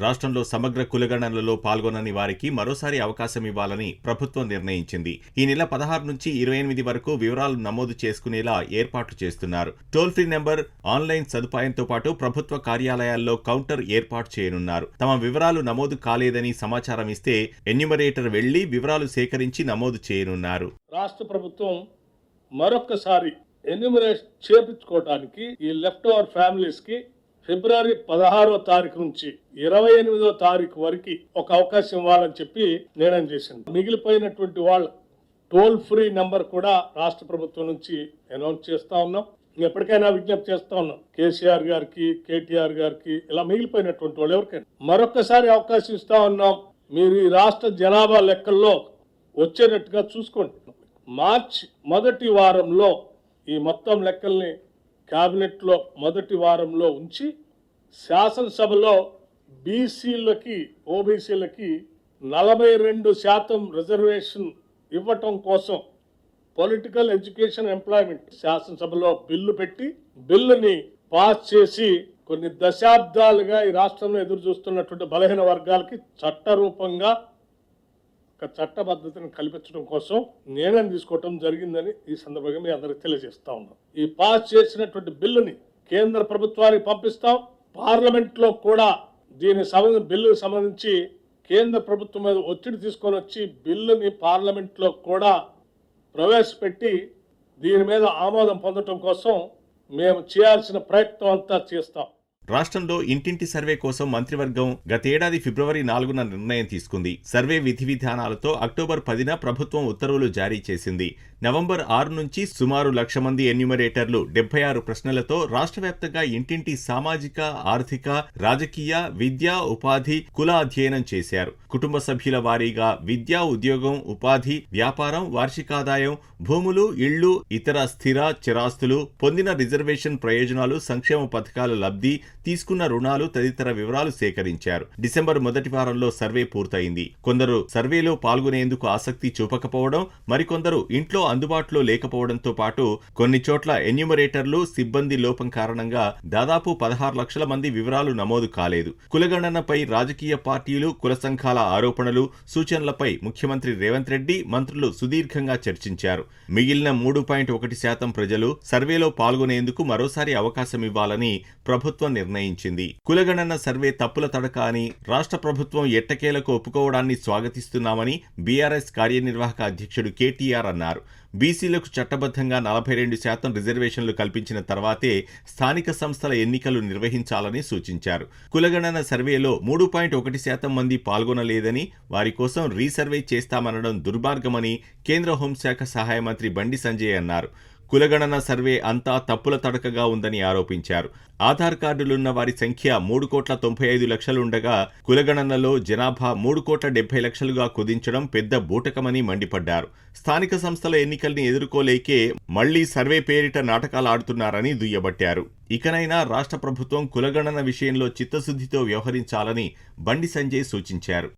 రాష్ట్రంలో సమగ్ర కులగణనలో పాల్గొనని వారికి మరోసారి అవకాశం ఇవ్వాలని ప్రభుత్వం నిర్ణయించింది. ఈ నెల పదహారు నుంచి ఇరవై ఎనిమిది వరకు వివరాలు నమోదు చేసుకునేలా ఏర్పాట్లు చేస్తున్నారు. టోల్ ఫ్రీ నెంబర్ ఆన్లైన్ సదుపాయంతో పాటు ప్రభుత్వ కార్యాలయాల్లో కౌంటర్ ఏర్పాటు చేయనున్నారు. తమ వివరాలు నమోదు కాలేదని సమాచారం ఇస్తే ఎన్యుమరేటర్ వెళ్ళి వివరాలు సేకరించి నమోదు చేయనున్నారు. రాష్ట్ర ప్రభుత్వం మరొకసారి ఎన్యుమరేట్ చేపించుకోవడానికి ఈ లెఫ్ట్ ఓవర్ ఫ్యామిలీస్కి ఫిబ్రవరి పదహారో తారీఖు నుంచి ఇరవై ఎనిమిదో తారీఖు వరకు ఒక అవకాశం ఇవ్వాలని చెప్పి నిర్ణయం చేసింది. మిగిలిపోయినటువంటి వాళ్ళ టోల్ ఫ్రీ నెంబర్ కూడా రాష్ట్ర ప్రభుత్వం నుంచి అనౌన్స్ చేస్తా ఉన్నాం. ఎప్పటికైనా విజ్ఞప్తి చేస్తా ఉన్నాం. కేసీఆర్ గారికి కేటీఆర్ గారికి ఇలా మిగిలిపోయినటువంటి వాళ్ళు ఎవరికైనా. మరొకసారి అవకాశం ఇస్తా ఉన్నాం. మీరు ఈ రాష్ట్ర జనాభా లెక్కల్లో వచ్చేటట్టుగా చూసుకోండి. మార్చ్ మొదటి వారంలో ఈ మొత్తం లెక్కల్ని క్యాబినెట్లో మొదటి వారంలో ఉంచి శాసనసభలో బీసీలకి ఓబీసీలకి నలభై రెండు శాతం రిజర్వేషన్ ఇవ్వటం కోసం పొలిటికల్ ఎడ్యుకేషన్ ఎంప్లాయ్మెంట్ శాసనసభలో బిల్లు పెట్టి బిల్లుని పాస్ చేసి కొన్ని దశాబ్దాలుగా ఈ రాష్ట్రంలో ఎదురు చూస్తున్నటువంటి బలహీన వర్గాలకి చట్టరూపంగా ఒక చట్టబద్ధతను కల్పించడం కోసం నిర్ణయం తీసుకోవటం జరిగిందని ఈ సందర్భంగా మీ అందరికి తెలియజేస్తా ఉన్నాం. ఈ పాస్ చేసినటువంటి బిల్లుని కేంద్ర ప్రభుత్వానికి పంపిస్తాం. పార్లమెంట్లో కూడా దీని సంబంధించి బిల్లుకు సంబంధించి కేంద్ర ప్రభుత్వం మీద ఒత్తిడి తీసుకొని వచ్చి బిల్లుని పార్లమెంట్లో కూడా ప్రవేశపెట్టి దీని మీద ఆమోదం పొందటం కోసం మేము చేయాల్సిన ప్రయత్నం అంతా చేస్తాం. రాష్ట్రంలో ఇంటింటి సర్వే కోసం మంత్రివర్గం గతేడాది ఫిబ్రవరి నాలుగున నిర్ణయం తీసుకుంది. సర్వే విధి విధానాలతో అక్టోబర్ పదిన ప్రభుత్వం ఉత్తర్వులు జారీ చేసింది. నవంబర్ ఆరు నుంచి సుమారు లక్ష మంది ఎన్యూమరేటర్లు డెబ్బై ఆరు ప్రశ్నలతో రాష్ట్ర వ్యాప్తంగా ఇంటింటి సామాజిక ఆర్థిక రాజకీయ విద్యా ఉపాధి కుల అధ్యయనం చేశారు. కుటుంబ సభ్యుల వారీగా విద్యా ఉద్యోగం ఉపాధి వ్యాపారం వార్షికాదాయం భూములు ఇళ్ళు ఇతర స్థిర చిరాస్తులు పొందిన రిజర్వేషన్ ప్రయోజనాలు సంక్షేమ పథకాల లబ్ధి తీసుకున్న రుణాలు తదితర వివరాలు సేకరించారు. డిసెంబర్ మొదటి వారంలో సర్వే పూర్తయింది. కొందరు సర్వేలో పాల్గొనేందుకు ఆసక్తి చూపకపోవడం మరికొందరు ఇంట్లో అందుబాటులో లేకపోవడంతో పాటు కొన్ని చోట్ల ఎన్యూమరేటర్లు సిబ్బంది లోపం కారణంగా దాదాపు పదహారు లక్షల మంది వివరాలు నమోదు కాలేదు. కులగణనపై రాజకీయ పార్టీలు కుల సంఘాల ఆరోపణలు సూచనలపై ముఖ్యమంత్రి రేవంత్ రెడ్డి మంత్రులు సుదీర్ఘంగా చర్చించారు. మిగిలిన మూడు పాయింట్ ఒకటి శాతం ప్రజలు సర్వేలో పాల్గొనేందుకు మరోసారి అవకాశం ఇవ్వాలని ప్రభుత్వం నిర్ణయించింది. కులగణన సర్వే తప్పుల తడక అని రాష్ట్ర ప్రభుత్వం ఎట్టకేలకు ఒప్పుకోవడాన్ని స్వాగతిస్తున్నామని బీఆర్ఎస్ కార్యనిర్వాహక అధ్యక్షుడు కేటీఆర్ అన్నారు. బీసీలకు చట్టబద్ధంగా నలభై రెండు శాతం రిజర్వేషన్లు కల్పించిన తర్వాతే స్థానిక సంస్థల ఎన్నికలు నిర్వహించాలని సూచించారు. కులగణన సర్వేలో మూడు పాయింట్ ఒకటి శాతం మంది పాల్గొనలేదని వారి కోసం రీసర్వే చేస్తామనడం దుర్మార్గమని కేంద్ర హోంశాఖ సహాయ మంత్రి బండి సంజయ్ అన్నారు. కులగణన సర్వే అంతా తప్పుల తడకగా ఉందని ఆరోపించారు. ఆధార్ కార్డులున్న వారి సంఖ్య మూడు కోట్ల తొంభై ఐదు లక్షలుండగా కులగణనలో జనాభా మూడు కోట్ల డెబ్బై లక్షలుగా కుదించడం పెద్ద బూటకమని మండిపడ్డారు. స్థానిక సంస్థల ఎన్నికల్ని ఎదుర్కోలేకే మళ్ళీ సర్వే పేరిట నాటకాలు ఆడుతున్నారని దుయ్యబట్టారు. ఇకనైనా రాష్ట్ర ప్రభుత్వం కులగణన విషయంలో చిత్తశుద్ధితో వ్యవహరించాలని బండి సంజయ్ సూచించారు.